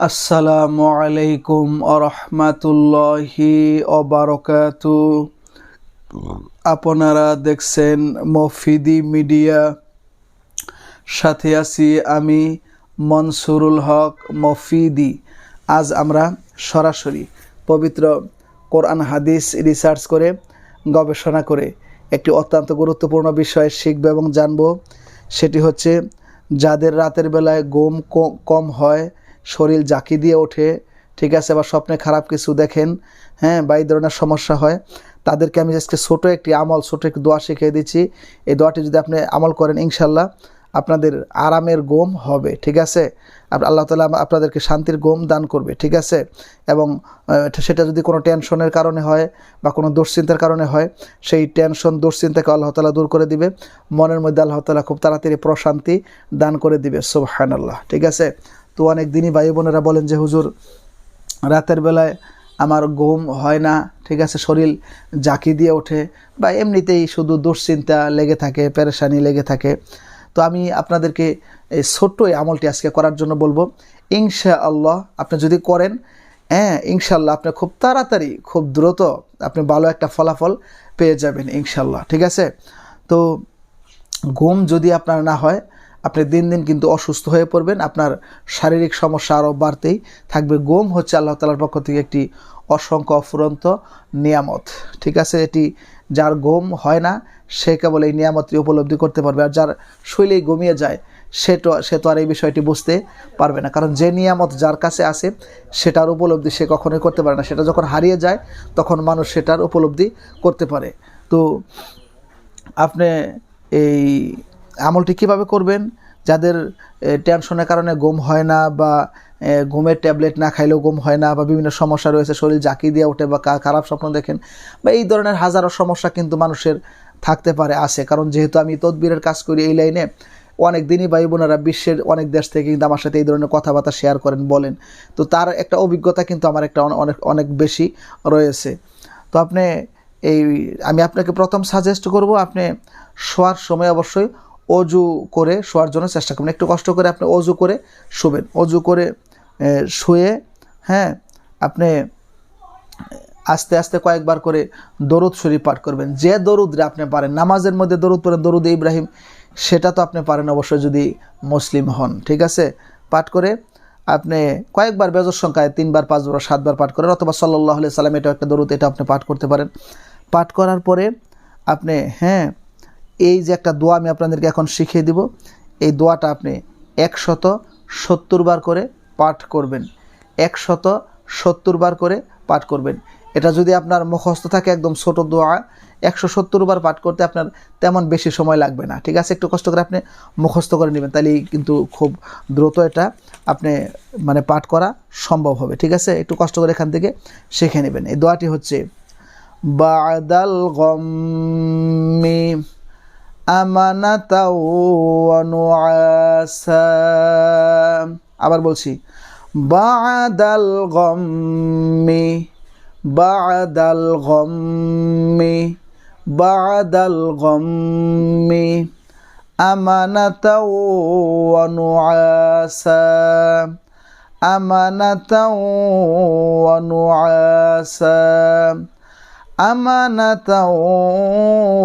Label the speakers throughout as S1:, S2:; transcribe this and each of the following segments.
S1: আসসালামু আলাইকুম আরহামাতুল্লাহি অবারকাতু আপনারা দেখছেন মফিদি মিডিয়া। সাথে আছি আমি মনসুরুল হক মফিদি। আজ আমরা সরাসরি পবিত্র কোরআন হাদিস রিসার্চ করে, গবেষণা করে একটি অত্যন্ত গুরুত্বপূর্ণ বিষয় শিখব এবং জানব। সেটি হচ্ছে, যাদের রাতের বেলায় ক- কম হয় শরীর জাকি দিয়ে ওঠে, ঠিক আছে, বা স্বপ্নে খারাপ কিছু দেখেন হ্যাঁ বা এই ধরনের সমস্যা হয়, তাদেরকে আমি আজকে ছোটো একটি আমল, ছোটো একটি দোয়া শিখিয়ে দিচ্ছি। এই দোয়াটি যদি আপনি আমল করেন ইনশাল্লাহ আপনাদের আরামের গোম হবে, ঠিক আছে? আল্লাহ তালা আপনাদেরকে শান্তির গোম দান করবে, ঠিক আছে? এবং সেটা যদি কোনো টেনশনের কারণে হয় বা কোনো দুশ্চিন্তার কারণে হয়, সেই টেনশন, দুশ্চিন্তাকে আল্লাহ তালা দূর করে দিবে। মনের মধ্যে আল্লাহ তালা খুব তাড়াতাড়ি প্রশান্তি দান করে দিবে সুবহান আল্লাহ ঠিক আছে? তো অনেক দিনই ভাই বোনেরা বলেন যে, হুজুর, রাতের বেলায় আমার ঘুম হয় না, ঠিক আছে, শরীর জাকি দিয়ে ওঠে বা এমনিতেই শুধু দুশ্চিন্তা লেগে থাকে, পেরেশানি লেগে থাকে। তো আমি আপনাদেরকে এই ছোট্ট এই আমলটি আজকে করার জন্য বলব ইনশা আল্লাহ আপনি যদি করেন হ্যাঁ ইনশাল্লাহ আপনি খুব তাড়াতাড়ি, খুব দ্রুত আপনি ভালো একটা ফলাফল পেয়ে যাবেন ইনশাল্লাহ ঠিক আছে? তো ঘুম যদি আপনার না হয় আপনি দিন দিন কিন্তু অসুস্থ হয়ে পড়বেন, আপনার শারীরিক সমস্যা আরও বাড়তেই থাকবে। গোম হচ্ছে আল্লাহ তালার পক্ষ থেকে একটি অসংখ্য অফুরন্ত নিয়ামত। ঠিক আছে, এটি যার গোম হয় না, সে কেবল এই নিয়ামতটি উপলব্ধি করতে পারবে। আর যার শৈলেই গমিয়ে যায়, সে তো সে তো আর এই বিষয়টি বুঝতে পারবে না। কারণ যে নিয়ামত যার কাছে আছে, সেটার উপলব্ধি সে কখনোই করতে পারে না। সেটা যখন হারিয়ে যায়, তখন মানুষ সেটার উপলব্ধি করতে পারে। তো আপনি এই আমলটি কীভাবে করবেন? যাদের টেনশনের কারণে ঘুম হয় না বা ঘুমের ট্যাবলেট না খাইলেও ঘুম হয় না বা বিভিন্ন সমস্যা রয়েছে, শরীর জাকি দিয়ে ওঠে বা খারাপ স্বপ্ন দেখেন, বা এই ধরনের হাজারো সমস্যা কিন্তু মানুষের থাকতে পারে, আছে। কারণ যেহেতু আমি তদবিরের কাজ করি এই লাইনে, অনেক দিনই ভাই বোনেরা বিশ্বের অনেক দেশ থেকে কিন্তু আমার সাথে এই ধরনের কথাবার্তা শেয়ার করেন, বলেন। তো তার একটা অভিজ্ঞতা কিন্তু আমার একটা অনেক অনেক বেশি রয়েছে। তো আপনি এই, আমি আপনাকে প্রথম সাজেস্ট করব, আপনি শোয়ার সময় অবশ্যই অজু করে শোয়ার জন্য চেষ্টা করবেন। একটু কষ্ট করে আপনি অজু করে শোবেন। অজু করে শুয়ে হ্যাঁ আপনি আস্তে আস্তে কয়েকবার করে দরুদ শরীফ পাঠ করবেন। যে দরুদরে আপনি পারেন, নামাজের মধ্যে দরুদ পড়েন, দরুদ ইব্রাহিম, সেটা তো আপনি পারেন অবশ্যই যদি মুসলিম হন। ঠিক আছে? পাঠ করে আপনি কয়েকবার বেজর সংখ্যায় তিনবার, পাঁচবার, সাতবার পাঠ করেন, অথবা সাল্লাহ সাল্লাম এটা একটা দরুদ, এটা আপনি পাঠ করতে পারেন। পাঠ করার পরে আপনি হ্যাঁ এই যে একটা দোয়া আমি আপনাদেরকে এখন শিখিয়ে দিব, এই দোয়াটা আপনি একশত সত্তর বার করে পাঠ করবেন। একশত সত্তর বার করে পাঠ করবেন। এটা যদি আপনার মুখস্থ থাকে একদম ছোট দোয়া, একশো সত্তর বার পাঠ করতে আপনার তেমন বেশি সময় লাগবে না। ঠিক আছে? একটু কষ্ট করে আপনি মুখস্থ করে নেবেন তাহলেই কিন্তু খুব দ্রুত এটা আপনি মানে পাঠ করা সম্ভব হবে। ঠিক আছে? একটু কষ্ট করে এখান থেকে শিখে নেবেন। এই দোয়াটি হচ্ছে, বাদাল গম্মি আমানাতা ওয়ানুআসা আবার বলছি বাদাল গম্মি বাদাল গম্মি বাদাল গম্মি আমানাতা ওয়ানুআসা আমানাতা ওয়ানুআসা। أمانة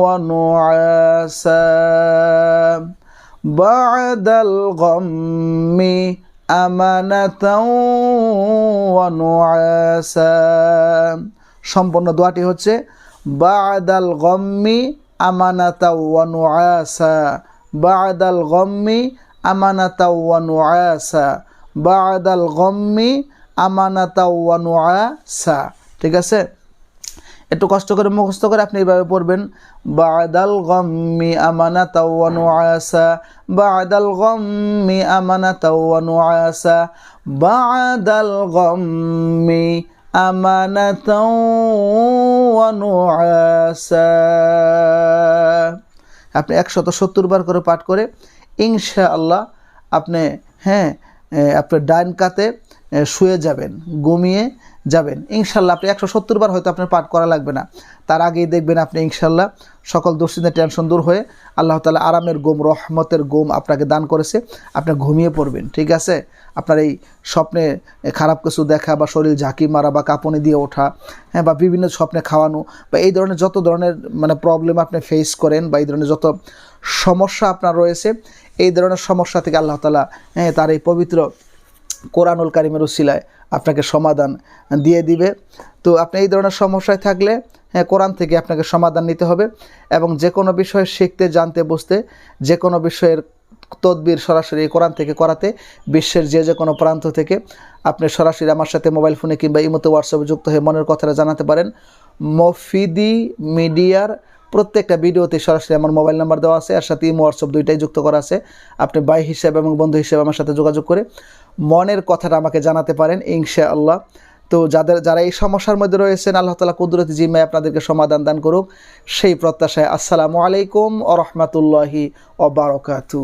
S1: ونعاسا بعد الغم أمانة ونعاسا সম্পূর্ণ দোয়াটি হচ্ছে বাদাল গম্মি আমানাতা ওয়ানুআসা বাদাল গম্মি আমানাতা ওয়ানুআসা বাদাল গম্মি আমানাতা ওয়ানুআসা ঠিক আছে একটু কষ্ট করে মুখস্থ করে আপনি এইভাবে পড়বেন, বাদাল গম্মি আমানা তাওয়ানু আয়াসা বাদাল গম্মি আমানা তাওয়ানু আসা বাদাল গম্মি আমানা তাওয়ানু আসা আপনি একশত সত্তর বার করে পাঠ করে ইনশা আল্লাহ আপনি হ্যাঁ আপনার ডাইন কাতে শুয়ে যাবেন, ঘুমিয়ে যাবেন। ইনশাল্লাহ আপনি একশো সত্তর বার হয়তো আপনার পাঠ করা লাগবে না। তার আগেই দেখবেন আপনি ইনশাল্লাহ সকল দুশ্চিন্তা টেনশন দূর হয়ে আল্লাহ তালা আরামের গোম রহমতের গোম আপনাকে দান করেছে। আপনি ঘুমিয়ে পড়বেন, ঠিক আছে? আপনার এই স্বপ্নে খারাপ কিছু দেখা বা শরীর ঝাঁকি মারা বা কাঁপুনি দিয়ে ওঠা হ্যাঁ বা বিভিন্ন স্বপ্নে খাওয়ানো, বা এই ধরনের যত ধরনের মানে প্রবলেম আপনি ফেস করেন বা এই ধরনের যত সমস্যা আপনার রয়েছে এই ধরনের সমস্যা থেকে আল্লাহ তালা হ্যাঁ তার এই পবিত্র কোরআনুল কারিমের উসিলায় আপনাকে সমাধান দিয়ে দিবে। তো আপনি এই ধরনের সমস্যায় থাকলে হ্যাঁ কোরআন থেকে আপনাকে সমাধান নিতে হবে এবং যে কোনো বিষয় শিখতে, জানতে, বুঝতে যে কোনো বিষয়ের তদবির সরাসরি কোরআন থেকে করাতে, বিশ্বের যে যে কোনো প্রান্ত থেকে আপনি সরাসরি আমার সাথে মোবাইল ফোনে কিংবা ইমোতে হোয়াটসঅ্যাপে যুক্ত হয়ে মনের কথাটা জানাতে পারেন। মফিদি মিডিয়ার প্রত্যেকটা ভিডিওতে সরাসরি আমার মোবাইল নাম্বার দেওয়া আছে, আর সাথে ইমো হোয়াটসঅ্যাপ দুইটাই যুক্ত করা আছে। আপনি ভাই হিসাবে এবং বন্ধু হিসেবে আমার সাথে যোগাযোগ করে মনের কথাটা আমাকে জানাতে পারেন ইনশা আল্লাহ তো যাদের, যারা এই সমস্যার মধ্যে রয়েছেন, আল্লাহ তালা কুদরতি জিম্মায় আপনাদেরকে সমাধান দান করুক। সেই প্রত্যাশায় আসসালামু আলাইকুম ও রহমতুল্লাহি ওবরাকাতু